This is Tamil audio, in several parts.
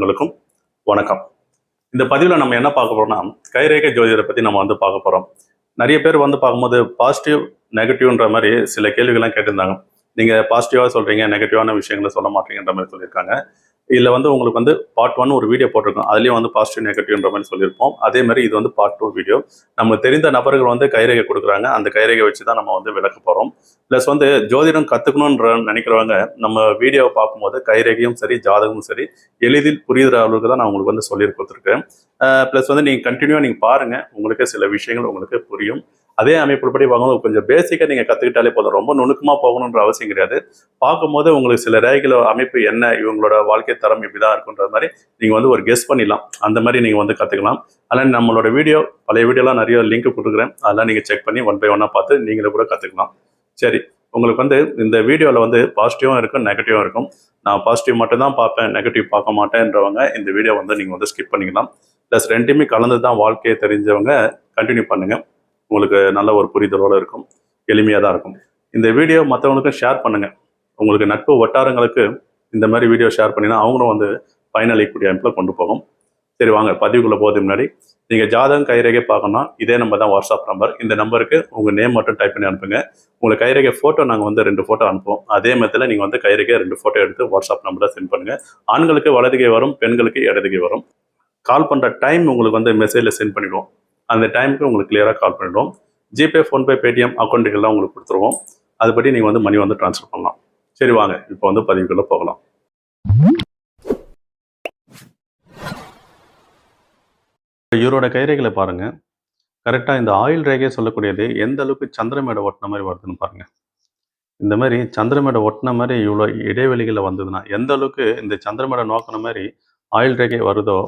அனைவருங்களுக்கும் வணக்கம். இந்த பதிவில் நம்ம என்ன பார்க்க போறோம்னா கைரேகை ஜோதிடரை பற்றி நம்ம வந்து பார்க்க போகிறோம் நிறைய பேர் வந்து பார்க்கும்போது பாசிட்டிவ் நெகட்டிவ்ன்ற மாதிரி சில கேள்விகள்லாம் கேட்டிருந்தாங்க. நீங்கள் பாசிட்டிவாக சொல்கிறீங்க நெகட்டிவான விஷயங்களை சொல்ல மாட்டீங்கன்ற மாதிரி சொல்லியிருக்காங்க. இதில் வந்து உங்களுக்கு வந்து பார்ட் ஒன் ஒரு வீடியோ போட்டிருக்கோம். அதுலேயும் வந்து பாசிட்டிவ் நெகட்டிவ்ன்ற மாதிரி சொல்லியிருப்போம். அதே மாதிரி இது வந்து பார்ட் டூ வீடியோ நமக்கு தெரிந்த நபர்கள் வந்து கைரேகை கொடுக்குறாங்க. அந்த கைரேகை வச்சு தான் நம்ம வந்து விளக்க போகிறோம் ப்ளஸ் வந்து ஜோதிடம் கற்றுக்கணுன்ற நினைக்கிறவங்க நம்ம வீடியோவை பார்க்கும்போது கைரேகையும் சரி ஜாதகமும் சரி எளிதில் புரியுற அளவுக்கு தான் நான் உங்களுக்கு வந்து சொல்லி கொடுத்துருக்கேன். ப்ளஸ் வந்து நீங்கள் கண்டினியூவாக நீங்கள் பாருங்கள் உங்களுக்கு சில விஷயங்கள் உங்களுக்கு புரியும். அதே அமைப்புப்படி வாங்கும்போது கொஞ்சம் பேசிக்காக நீங்கள் கற்றுக்கிட்டாலே போதும். ரொம்ப நுணுக்கமாக போகணுன்ற அவசியம் கிடையாது. பார்க்கும்போது உங்களுக்கு சில ரேகில அமைப்பு என்ன இவங்களோட வாழ்க்கை தரம் இப்படி தான் இருக்குன்ற மாதிரி நீங்கள் வந்து ஒரு கெஸ் பண்ணிடலாம். அந்த மாதிரி நீங்கள் வந்து கற்றுக்கலாம் அதனால் நம்மளோட வீடியோ பழைய வீடியோலாம் நிறைய லிங்க் கொடுக்குறேன் அதெல்லாம் நீங்கள் செக் பண்ணி ஒன் பை ஒன்னாக பார்த்து நீங்களே கூட கற்றுக்கலாம் சரி உங்களுக்கு வந்து இந்த வீடியோவில் வந்து பாசிட்டிவும் இருக்கும் நெகட்டிவும் இருக்கும். நான் பாசிட்டிவ் மட்டும் தான் பார்ப்பேன் நெகட்டிவ் பார்க்க மாட்டேன்றவங்க இந்த வீடியோ வந்து நீங்கள் வந்து ஸ்கிப் பண்ணிக்கலாம். ப்ளஸ் ரெண்டுமே கலந்து தான் வாழ்க்கையை தெரிஞ்சவங்க. கண்டினியூ பண்ணுங்கள் உங்களுக்கு நல்ல ஒரு புரிதலோடு இருக்கும் எளிமையாக தான் இருக்கும். இந்த வீடியோ மற்றவங்களுக்கும் ஷேர் பண்ணுங்கள் உங்களுக்கு நட்பு வட்டாரங்களுக்கு இந்த மாதிரி வீடியோ ஷேர் பண்ணினா அவங்களும் வந்து பயனளிக்கக்கூடிய அமைப்பில் கொண்டு போகும். சரி வாங்க பதிவுக்குள்ளே போகிறதுக்கு முன்னாடி நீங்கள் ஜாதகம் கைரேகை பார்க்கணும்னா இதே நம்பர் தான் வாட்ஸ்அப் நம்பர் இந்த நம்பருக்கு உங்கள் நேம் மட்டும் டைப் பண்ணி அனுப்புங்க. உங்களுக்கு கைரேகை ஃபோட்டோ நாங்கள் வந்து ரெண்டு ஃபோட்டோ அனுப்புவோம். அதே மாதிரி நீங்கள் வந்து கைரேகை ரெண்டு ஃபோட்டோ எடுத்து வாட்ஸ்அப் நம்பரில் சென்ட் பண்ணுங்கள் ஆண்களுக்கு வலதுகை வரும் பெண்களுக்கு இடதுகை வரும். கால் பண்ணுற டைம் உங்களுக்கு வந்து மெசேஜில் சென்ட் பண்ணிடுவோம். அந்த டைமுக்கு உங்களுக்கு கிளியராக கால் பண்ணிடுவோம். ஜிபே ஃபோன்பே பேடிஎம் அக்கௌண்ட்டுகள்லாம் உங்களுக்கு கொடுத்துருவோம். அதுபடி நீங்கள் வந்து மணி வந்து ட்ரான்ஸ்ஃபர் பண்ணலாம். சரி வாங்க. இப்போ வந்து பதிவுக்குள்ளே போகலாம். இவரோட கைரேகைகளை பாருங்க. கரெக்டாக இந்த ஆயில் ரேகையை சொல்லக்கூடியது எந்த அளவுக்கு சந்திரமேடை ஒட்டின மாதிரி வருதுன்னு பாருங்க. இந்த மாதிரி சந்திரமேடை ஒட்டின மாதிரி இவ்வளோ இடைவெளிகளில் வந்ததுன்னா எந்த அளவுக்கு இந்த சந்திரமேடை நோக்கின மாதிரி ஆயில் ரேகை வருதோ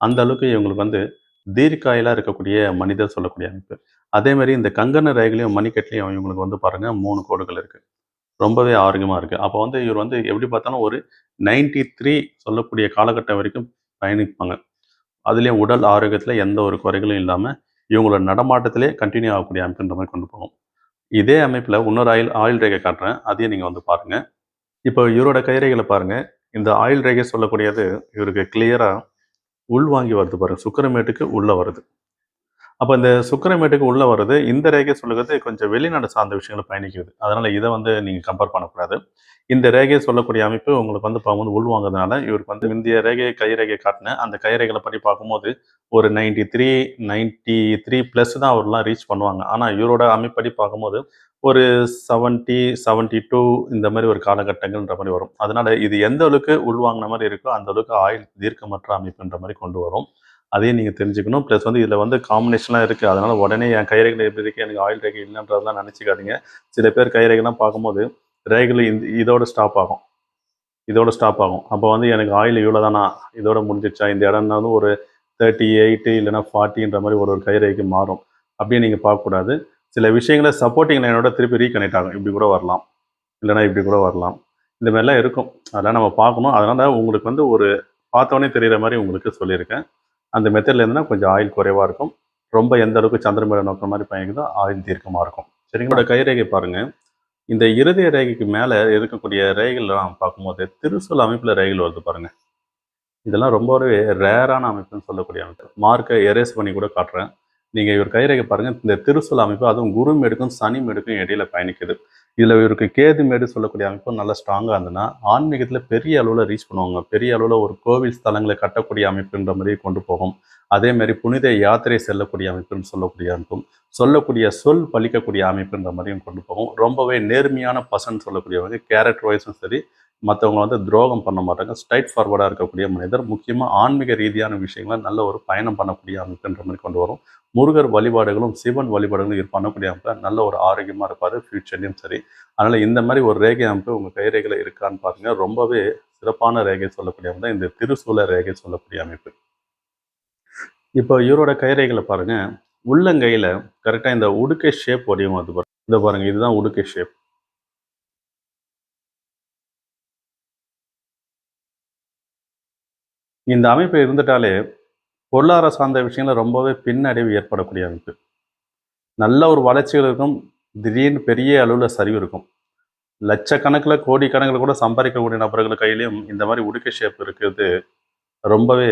அந்த அளவுக்கு இவங்களுக்கு வந்து தீர்க்காயிலாக இருக்கக்கூடிய மனிதர் சொல்லக்கூடிய அமைப்பு. அதே மாதிரி இந்த கங்கண ரேகைலையும் மணிக்கட்லையும் இவங்களுக்கு வந்து பாருங்கள் மூணு கோடுகள் இருக்குது ரொம்பவே ஆரோக்கியமாக இருக்குது அப்போ வந்து இவர் வந்து எப்படி பார்த்தாலும் ஒரு நைன்டி த்ரீ சொல்லக்கூடிய காலகட்டம் வரைக்கும் பயணிப்பாங்க. அதுலேயும் உடல் ஆரோக்கியத்தில் எந்த ஒரு குறைகளும் இல்லாமல் இவங்களோட நடமாட்டத்திலே கண்டினியூ ஆகக்கூடிய அமைப்புன்ற மாதிரி கொண்டு போகும். இதே அமைப்பில் இன்னொரு ஆயில் ஆயில் ரேகை காட்டுறேன். அதையும் நீங்கள் வந்து பாருங்கள் இப்போ இவரோட கைரேகைகளை பாருங்கள் இந்த ஆயில் ரேகை சொல்லக்கூடியது இவருக்கு கிளியராக உள் வாங்கி வருது பாருங்கள் சுக்கரமேட்டுக்கு உள்ளே வருது. அப்போ இந்த சுக்கரமேட்டுக்கு உள்ளே வருது இந்த ரேகை சொல்லுகிறது கொஞ்சம் வெளிநாடு சார்ந்த விஷயங்களை பயணிக்குது அதனால் இதை வந்து நீங்கள் கம்பேர் பண்ணக்கூடாது. இந்த ரேகையை சொல்லக்கூடிய அமைப்பு உங்களுக்கு வந்து பார்க்கும்போது உள்வாங்கிறதுனால இவருக்கு வந்து இந்திய ரேகையை கை ரேகையை காட்டின அந்த கை ரேகைகளை பற்றி பார்க்கும்போது ஒரு ninety three ninety three plus தான் அவர்லாம் ரீச் பண்ணுவாங்க. ஆனால் இவரோட அமைப்படி பார்க்கும்போது ஒரு செவன்ட்டி செவன்ட்டி டூ இந்த மாதிரி ஒரு காலகட்டங்கள்ன்ற மாதிரி வரும். அதனால இது எந்த அளவுக்கு உள்வாங்கின மாதிரி இருக்கோ அந்த அளவுக்கு ஆயுள் தீர்க்கமற்ற அமைப்புன்ற மாதிரி கொண்டு வரும். அதையும் நீங்கள் தெரிஞ்சுக்கணும். ப்ளஸ் வந்து இதில் வந்து காம்பினேஷன்லாம் இருக்குது அதனால் உடனே என் கைரேகை எப்படி இருக்குது எனக்கு ஆயில் ரேகை இல்லைன்றதெல்லாம் நினச்சிக்காதீங்க. சில பேர் கைரேகைலாம் பார்க்கும்போது ரேகையில் இந்த இதோட ஸ்டாப் ஆகும். இதோட ஸ்டாப் ஆகும். அப்போ வந்து எனக்கு ஆயில் இவ்வளோ தானா இதோட முடிஞ்சிச்சா இந்த இடம்னா வந்து ஒரு தேர்ட்டி எயிட்டு இல்லைன்னா ஃபார்ட்டின்ற மாதிரி ஒரு ஒரு கைரேகைக்கு மாறும். அப்படியே நீங்கள் பார்க்கக்கூடாது. சில விஷயங்களை சப்போர்ட்டிங் லைனோட திருப்பி ரீகனெக்ட் ஆகும். இப்படி கூட வரலாம். இல்லைன்னா இப்படி கூட வரலாம். இந்த மாதிரிலாம் இருக்கும். அதெல்லாம் நம்ம பார்க்கணும். அதனால் உங்களுக்கு வந்து ஒரு பார்த்தோன்னே தெரிகிற மாதிரி உங்களுக்கு சொல்லியிருக்கேன். அந்த மெத்தடில் இருந்துன்னா கொஞ்சம் ஆயில் குறைவாக இருக்கும். ரொம்ப எந்த அளவுக்கு சந்திரமேல நோக்கிற மாதிரி பயணிக்குதோ ஆயில் தீர்க்கமாக இருக்கும். சரிங்களோட கைரேகை பாருங்கள் இந்த இருதய ரேகைக்கு மேலே இருக்கக்கூடிய ரேகைகள்லாம் பார்க்கும்போது திருசூல் அமைப்பில் ரேகைகள் வருது பாருங்கள் இதெல்லாம் ரொம்பவே ரேரான அமைப்புன்னு சொல்லக்கூடிய அமைப்பு. மார்க்கை எரேஸ் பண்ணி கூட காட்டுறேன். நீங்கள் இவர் கைரேகை பாருங்கள் இந்த திருசூல் அமைப்பு அதுவும் குரு மெடுக்கும் சனி மேடுக்கும் இடையில பயணிக்குது. இதில் இவருக்கு கேது மேடு சொல்லக்கூடிய அமைப்பும் நல்லா ஸ்ட்ராங்காக இருந்ததுன்னா ஆன்மீகத்தில் பெரிய அளவில் ரீச் பண்ணுவாங்க. பெரிய அளவில் ஒரு கோவில் ஸ்தலங்களை கட்டக்கூடிய அமைப்புன்ற மாதிரி கொண்டு போகும். அதே மாதிரி புனித யாத்திரை செல்லக்கூடிய அமைப்புன்னு சொல்லக்கூடிய அமைப்பும் சொல்லக்கூடிய சொல் பழிக்கக்கூடிய அமைப்புன்ற மாதிரியும் கொண்டு போகும். ரொம்பவே நேர்மையான பசன் சொல்லக்கூடியவங்க கேரக்டர் வைஸும் சரி மற்றவங்க வந்து துரோகம் பண்ண மாட்டாங்க. ஸ்ட்ரைட் ஃபார்வர்டாக இருக்கக்கூடிய மனிதர் முக்கியமாக ஆன்மீக ரீதியான விஷயங்களை நல்ல ஒரு பயணம் பண்ணக்கூடிய அமைப்புன்ற மாதிரி கொண்டு வரும். முருகர் வழிபாடுகளும் சிவன் வழிபாடுகளும் இது பண்ணக்கூடிய அமைப்பில் நல்ல ஒரு ஆரோக்கியமாக இருப்பார் ஃப்யூச்சர்லேயும் சரி. அதனால் இந்த மாதிரி ஒரு ரேகை அமைப்பு உங்கள் கைரேகையில் இருக்கான்னு பாருங்கள் ரொம்பவே சிறப்பான ரேகை சொல்லக்கூடிய அமைப்பு. தான் இந்த திருசூல ரேகை சொல்லக்கூடிய அமைப்பு. இப்போ இவரோட கைரேகைகளை பாருங்கள் உள்ளங்கையில் கரெக்டாக இந்த உடுக்கை ஷேப் வடிவம் அது பாருங்க. இதை பாருங்கள் இதுதான் உடுக்கை ஷேப் இந்த அமைப்பு இருந்துட்டாலே பொருளாதார சார்ந்த விஷயங்கள் ரொம்பவே பின்னடைவு ஏற்படக்கூடிய அமைப்பு நல்ல ஒரு வளர்ச்சிகள் இருக்கும் திடீர்னு பெரிய அளவில் சரிவு இருக்கும் லட்சக்கணக்கில் கோடி கணக்கில் கூட சம்பாதிக்கக்கூடிய நபர்கள் கையிலையும் இந்த மாதிரி உடுக்கை ஷேப் இருக்கிறது ரொம்பவே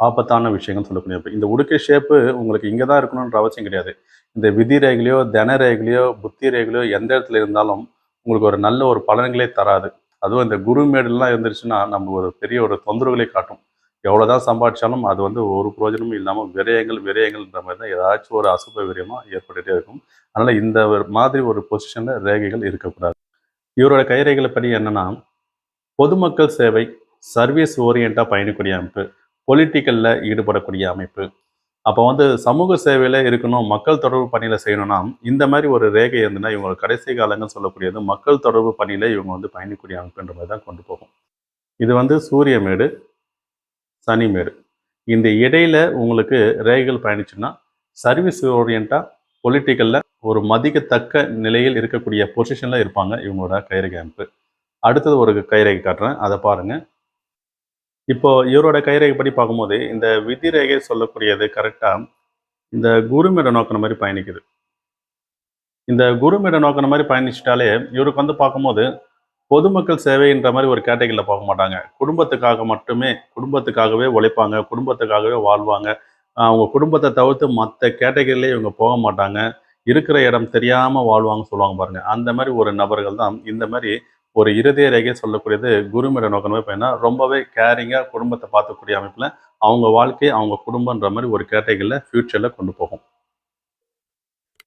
ஆபத்தான விஷயங்கள் சொல்லக்கூடிய அமைப்பு. இந்த உடுக்கை ஷேப்பு உங்களுக்கு இங்கே தான் இருக்கணுன்ற அவசியம் கிடையாது. இந்த விதி ரேகிலையோ தன ரேகிலையோ புத்தி ரேகிலையோ எந்த இடத்துல இருந்தாலும் உங்களுக்கு ஒரு நல்ல ஒரு பலன்களே தராது. அதுவும் இந்த குரு மேடெல்லாம் இருந்துருச்சுன்னா, நமக்கு ஒரு பெரிய ஒரு தொந்தரவுகளை காட்டும். எவ்வளோ தான் சம்பாதிச்சாலும் அது வந்து ஒரு பிரயோஜனமும் இல்லாமல் விரயங்கள் விரயங்கள்ன்ற மாதிரி தான் ஏதாச்சும் ஒரு அசுப விரயமாக ஏற்பட்டுகிட்டே இருக்கும். அதனால் இந்த ஒரு மாதிரி ஒரு பொசிஷனில் ரேகைகள் இருக்கக்கூடாது. இவரோட கைரேகைகளை படி என்னென்னா பொதுமக்கள் சேவை, சர்வீஸ் ஓரியண்டாக பயணிக்கூடிய அமைப்பு, பொலிட்டிக்கலில் ஈடுபடக்கூடிய அமைப்பு. அப்போ வந்து சமூக சேவையில் இருக்கணும், மக்கள் தொடர்பு பணியில் செய்யணும்னா, இந்த மாதிரி ஒரு ரேகை இருந்ததுன்னா, இவங்களோட கடைசி காலங்கள் சொல்லக்கூடியது மக்கள் தொடர்பு பணியில் இவங்க வந்து பயணிக்கூடிய அமைப்புன்ற மாதிரி தான் கொண்டு போகும். இது வந்து சூரியமேடு மேடு, இந்த இடையில உங்களுக்கு ரேகைகள் பயணிச்சுன்னா, சர்வீஸ் ஓரியண்டா, பொலிட்டிக்கல்ல ஒரு மதிக்கத்தக்க நிலையில் இருக்கக்கூடிய பொசிஷன்ல இருப்பாங்க இவங்களோட கைரேகை அமைப்பு. அடுத்தது ஒரு கைரேகை காட்டுறேன். அதை பாருங்க. இப்போ இவரோட கைரேகை படி பார்க்கும்போது, இந்த விதி ரேகை சொல்லக்கூடியது கரெக்டாக இந்த குருமேட நோக்குன மாதிரி பயணிக்குது. இந்த குருமேட நோக்குன மாதிரி பயணிச்சிட்டாலே இவருக்கு வந்து பார்க்கும்போது, பொதுமக்கள் சேவைன்ற மாதிரி ஒரு கேட்டகரியில் பார்க்க மாட்டாங்க. குடும்பத்துக்காக மட்டுமே குடும்பத்துக்காகவே உழைப்பாங்க, குடும்பத்துக்காகவே வாழ்வாங்க. அவங்க குடும்பத்தை தவிர்த்து மற்ற கேட்டகரியிலே இவங்க போக மாட்டாங்க. இருக்கிற இடம் தெரியாமல் வாழ்வாங்கன்னு சொல்லுவாங்க பாருங்க. அந்த மாதிரி ஒரு நபர்கள் தான் இந்த மாதிரி ஒரு இருதய ரேகை சொல்லக்கூடியது குருமிட நோக்குன பார்த்தீங்கன்னா ரொம்பவே கேரிங்காக குடும்பத்தை பார்த்துக்கூடிய அமைப்பில் அவங்க வாழ்க்கை, அவங்க குடும்பம்ன்ற மாதிரி ஒரு கேட்டகரியில் ஃப்யூச்சரில் கொண்டு போகும்.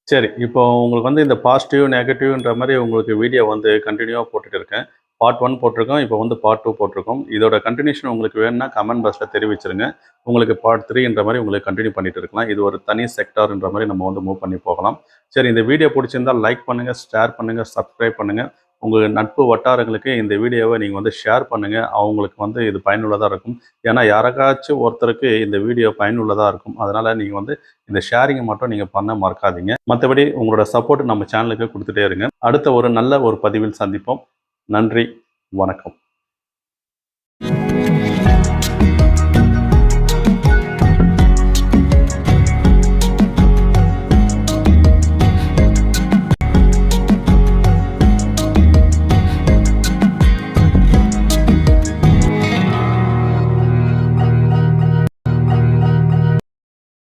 சரி, இப்போ உங்களுக்கு வந்து இந்த பாசிட்டிவ், நெகட்டிவ்ன்ற மாதிரி உங்களுக்கு வீடியோ வந்து கண்டினியூவாக போட்டுட்டு இருக்கேன். பார்ட் ஒன் போட்டிருக்கோம். இப்போ வந்து பார்ட் டூ போட்டிருக்கோம். இதோட கண்டினியூஷன் உங்களுக்கு வேணும்னா கமெண்ட் பாக்ஸில் தெரிவிச்சிருங்க. உங்களுக்கு பார்ட் த்ரீன்ற மாதிரி உங்களுக்கு கண்டினியூ பண்ணிட்டு இருக்கலாம். இது ஒரு தனி செக்டார்ன்ற மாதிரி நம்ம வந்து மூவ் பண்ணி போகலாம். சரி இந்த வீடியோ பிடிச்சிருந்தா லைக் பண்ணுங்கள் ஷேர் பண்ணுங்கள் சப்ஸ்கிரைப் பண்ணுங்கள் உங்கள் நட்பு வட்டாரங்களுக்கு இந்த வீடியோவை நீங்கள் வந்து ஷேர் பண்ணுங்கள் அவங்களுக்கு வந்து இது பயனுள்ளதாக இருக்கும். ஏன்னா யாருக்காச்சும் ஒருத்தருக்கு இந்த வீடியோ பயனுள்ளதாக இருக்கும். அதனால் நீங்கள் வந்து இந்த ஷேரிங்கை மட்டும் நீங்கள் பண்ண மறக்காதீங்க. மற்றபடி உங்களோட சப்போர்ட் நம்ம சேனலுக்கு கொடுத்துட்டே இருங்க. அடுத்த ஒரு நல்ல ஒரு பதிவில் சந்திப்போம். நன்றி, வணக்கம்.